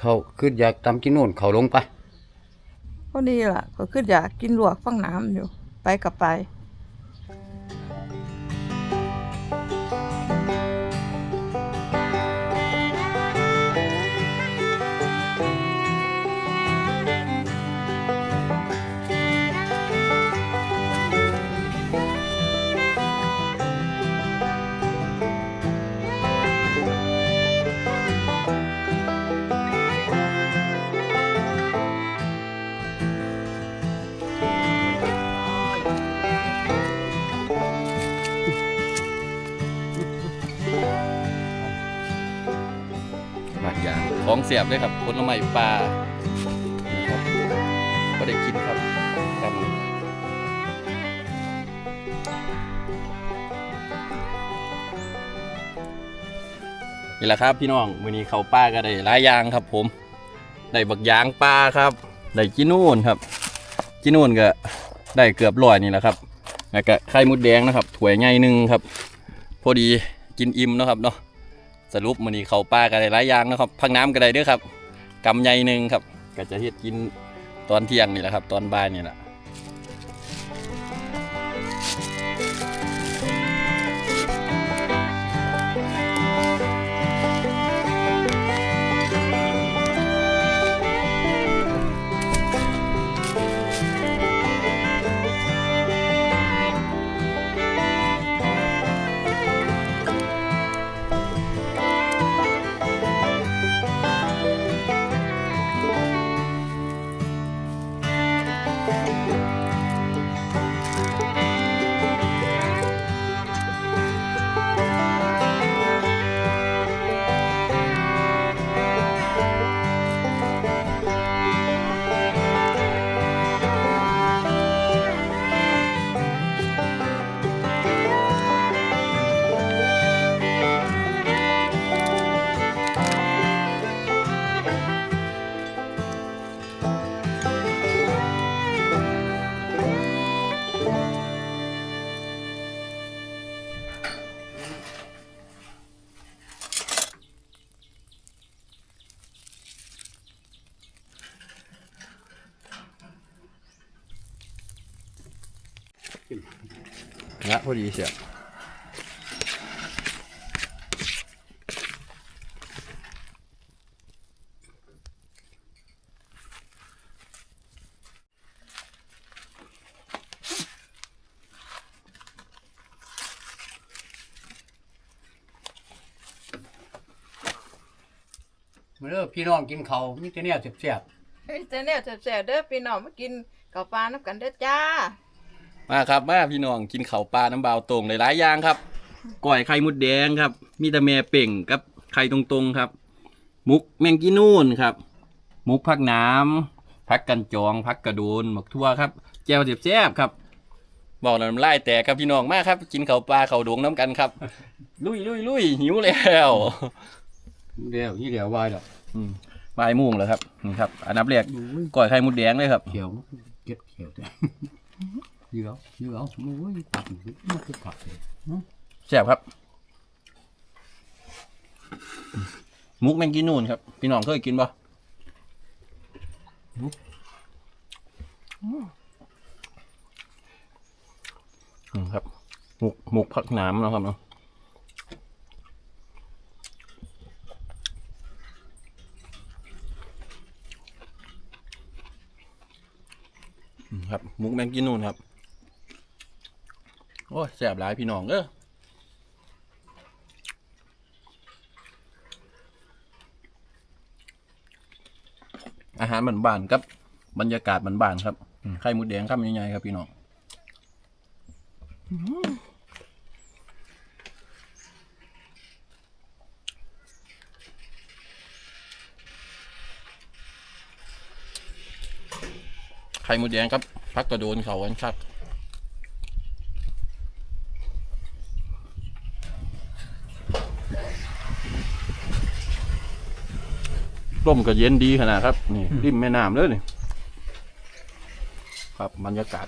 เขาขึ้นอยากตำกินนู่นเขาลงไปพอดีล่ะก็ขึ้นอยากกินลวกฟังน้ำอยู่ ไปกับไป เสียบเลยครับผลไม้ปลาครับก็ได้กินครับครับนี่แหละครับพี่น้องวันนี้เขาป้าก็ได้หลายอย่างครับ ผมได้บักยางปลาครับได้กินนู่นครับกินนู่นก็ได้เกือบร้อยนี่แหละครับแล้วก็ไข่มดแดงนะครับถ้วยใหญ่หนึ่งครับ พอดีกินอิ่มนะครับเนาะ สรุปมื้อนี้เขาป้าก็ได้หลายอย่างนะครับพักน้ำก็ได้เด้วยครับกำใหญ่หนึ่งครับ ก็จะเฮ็ดกินตอนเที่ยงนี่แหละครับ ตอนบ่ายนี่แหละ นะพอดีเสียมาเด้อพี่น้องกินเขาวมีแต่เนี่ยเสียบเฮ้ยแต่เนี่ยแสบๆเด้อพี่น้องมากินข้าวปลาน้ำกันเด้อจ้า มาครับมาพี่น้องกินข้าวปลาน้ำเบาวตรงหลายๆอย่างครับก้อยไข่มดแดงครับ มีแต่แม่เป่งกับไข่ตรงๆครับ มุกแมงกีนูนครับ มุกพักน้ำพักกันจองพักกระโดนหมักทั่วครับแจ่วแซ่บๆครับบอกแล้วน้ำลายแตกครับพี่น้องมากครับ กินข้าวปลาข้าวดงน้ำกันครับ ลุยลุยลุยหิวแล้วเดี๋ยวที่เดี๋ยววายดอกอืมบ่ายโมุ่งแล้วครับนี่ครับ อันดับแรกก้อยไข่มดแดงเลยครับเขียวเก็ดเขียว แต่เยอะเยอะโอ้ยตัดมันคือผักเลยแซ่บครับมุกแมงกีนูนครับ พี่น้องเคยกินปะอืมครับหมุกหมุกผักน้ำนะครับเนาะอืมครับหมุกแมงกีนูนครับ โอ้ยแสบหลายพี่น้องเด้ออาหารบ้านๆครับ บรรยากาศบ้านๆครับไข่มุดแดงครับใหญ่ๆครับพี่น้องไข่มุดแดงครับพักกระโดนเขากันครับ ร่มก็เย็นดีขนาดครับ นี่ริมแม่น้ำเลยนี่ครับบรรยากาศ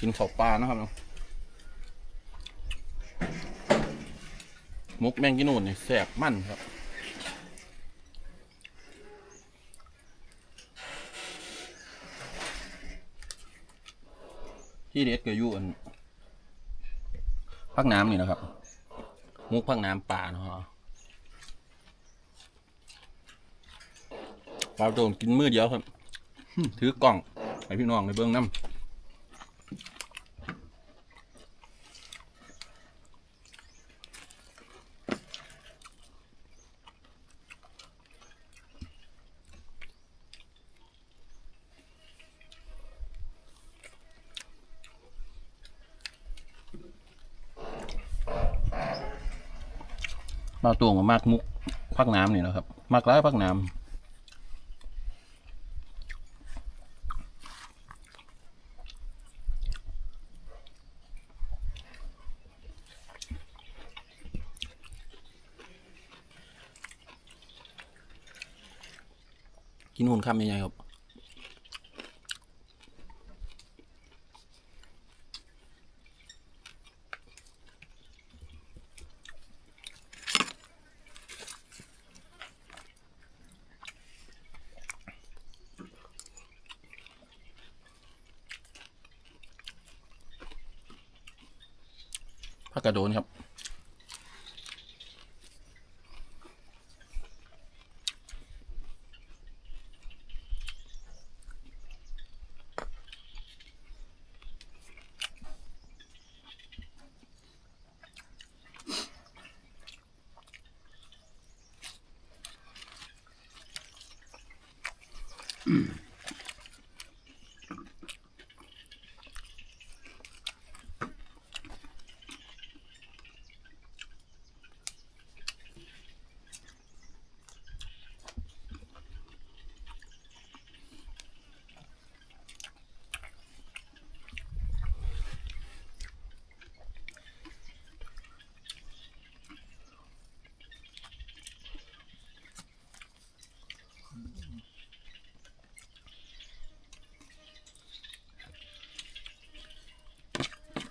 กินข้าวปลานะครับเนาะมุกแมงกินูนนี่แสบมั่นครับที่เด็ดก็อยู่อันพักน้ำนี่นะครับ มุกพักน้ำป่าเนาะ ปลาโดนกินมือเดียวครับ ถือกล่องให้พี่น้องในเบื้องน้ำปลาตัวกับมากมุกพักน้ำนี่นะครับ มากร้ายพักน้ำ กินหุ่นคำยังไงครับผักกระโดนครับ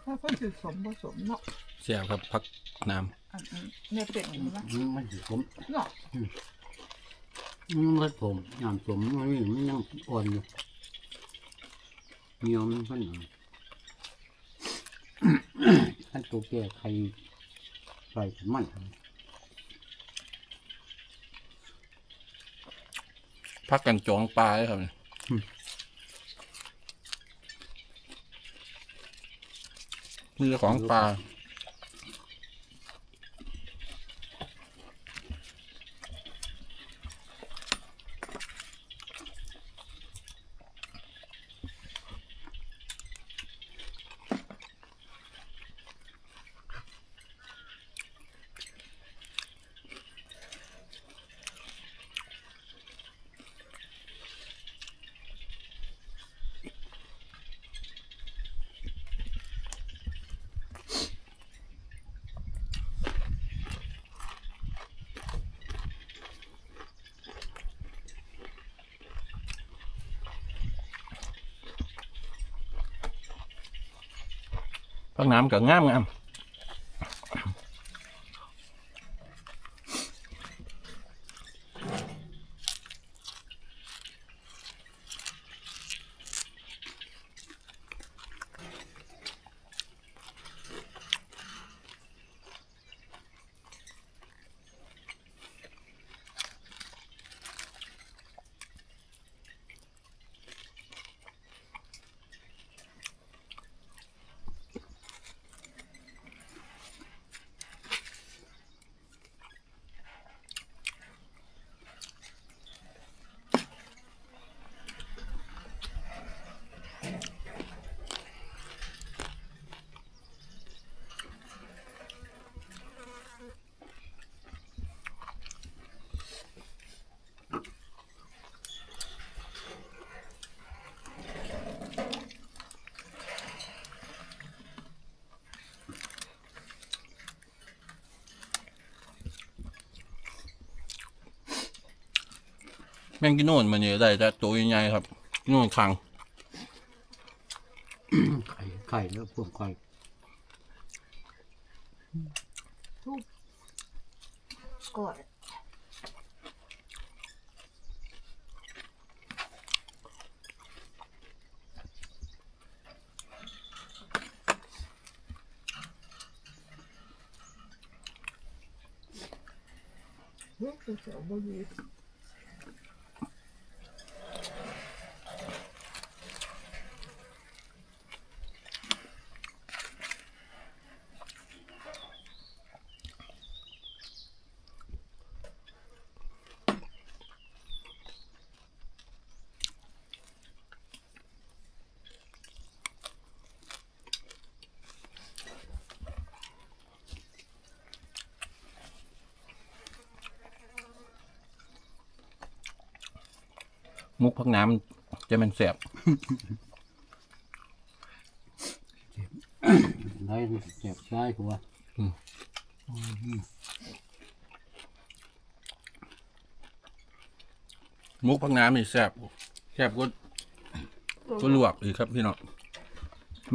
ถ้าคนสิสมผสมเนาะเสียบครับพักน้อันนี้เนี่ยเป็ดนี่มั้ยมันสิผมเนาะมันผสมน้ำสมมันนี่มันยังอ่อนอยู่เหนียวมันพันหน่อยท่านตัวแก่ใครใส่มันำพักกันจองปลาเลยครับเนี่ยมื อของปลา พักน้ำกับง่ามงาม แมงกินโน่นมันเนี่ยได้แต่ตัวใหญ่ๆครับโน่นคังไข่ไข่แล้วพวกไข่ทุบกอดเฮ้ยเสียวบ่อยู่ มุกพักน้ำจะเป็นแสบได้เจ็บใช่กูว่ามุกพักน้ำนี่แสบแสบก็ก็ลวกอีกครับพี่น้อง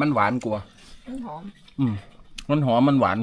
มันหวานกว่ามันหอม อืมมันหอมมันหวาน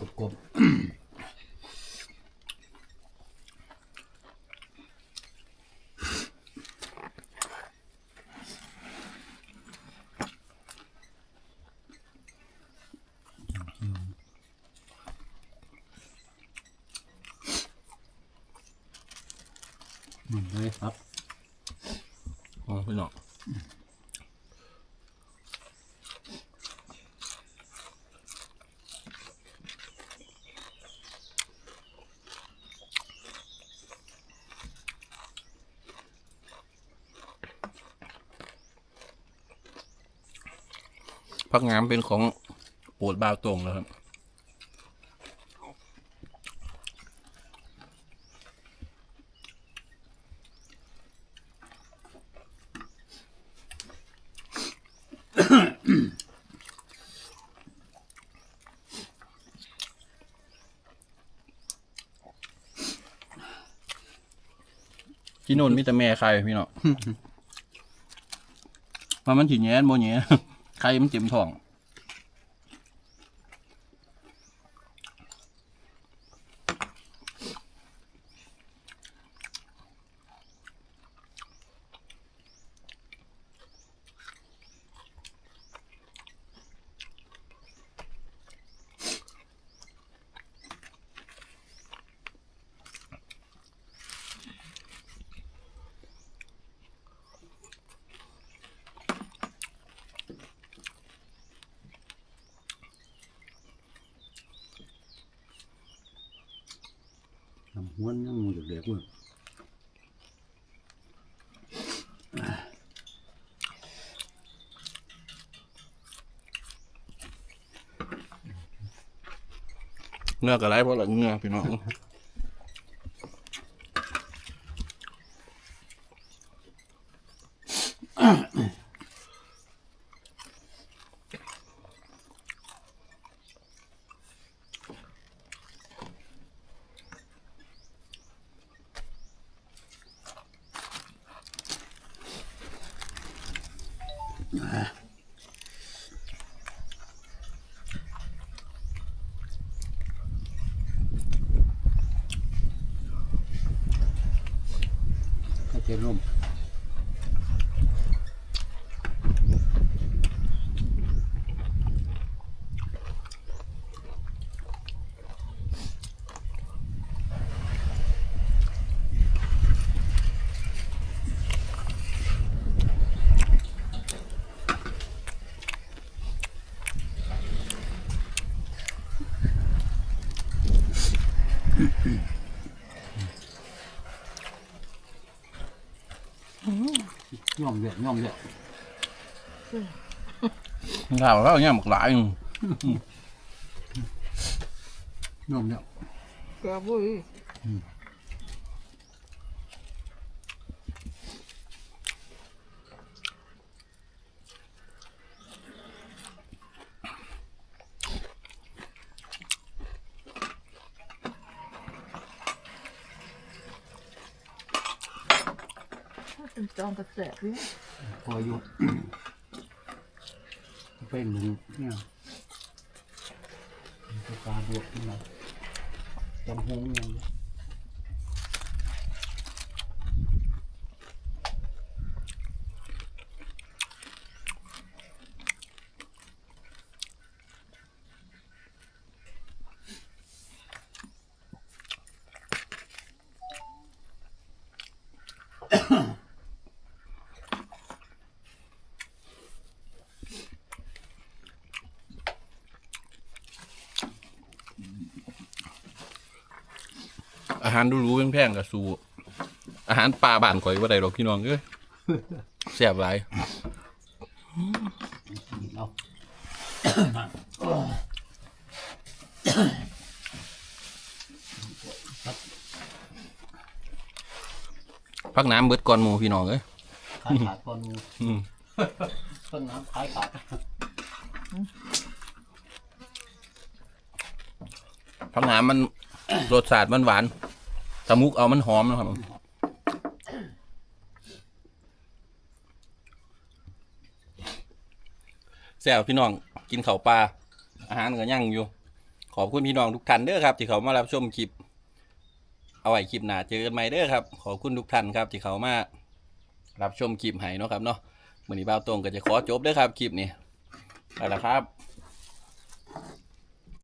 ยำกบกบอืมเลยครับ อ๋อพี่น้อง พักงามเป็นของโปรดบาวตรงแล้วครับที่โน่นมีแต่แม่ใครพี่เนาะว่ามันถีแง้นโมแง้ ไข่มันเจ็มท้อง วนยังมูเด็กๆเว้ยเนื้อกับไรเพราะหลังเนื้อพี่น้อง เยอะย่อมเยอะ ข่าวแล้วเนี่ยหม กหลายหนึ่งย่อมเยอะ กระบุย อ จองกระแสพี่พออยู่ เป็นหนึ่งเนี่ยปลาบวกขึ้นมาจำหงยัง อาหารดูรู้แพงๆกับสูอาหารปลาบ้านข่อยว่าใดหรอกพี่น้องเอ้ยแซ่บหลายเอาพักน้ำเบิดก่อนหมูพี่น้องเอ้ยขายขาดก่อนงูอืมต้นน้ำขายขาดพักน้ำมันรสชาติมันหวาน ตะมุกเอามันหอมนะครับแซ่บพี่น้องกินข้าวปลาอาหารก็ยั่งอยู่ ขอบคุณพี่น้องทุกท่านเด้อครับ ที่เขามารับชมคลิป เอาไว้คลิปหน้าเจอกันใหม่เด้อครับ ขอบคุณทุกท่านครับ ที่เขามารับชมคลิปให้เนาะครับเนาะมื้อนี้บ่าวตรงก็จะขอจบเด้อครับคลิปนี้ไปแล้วครับ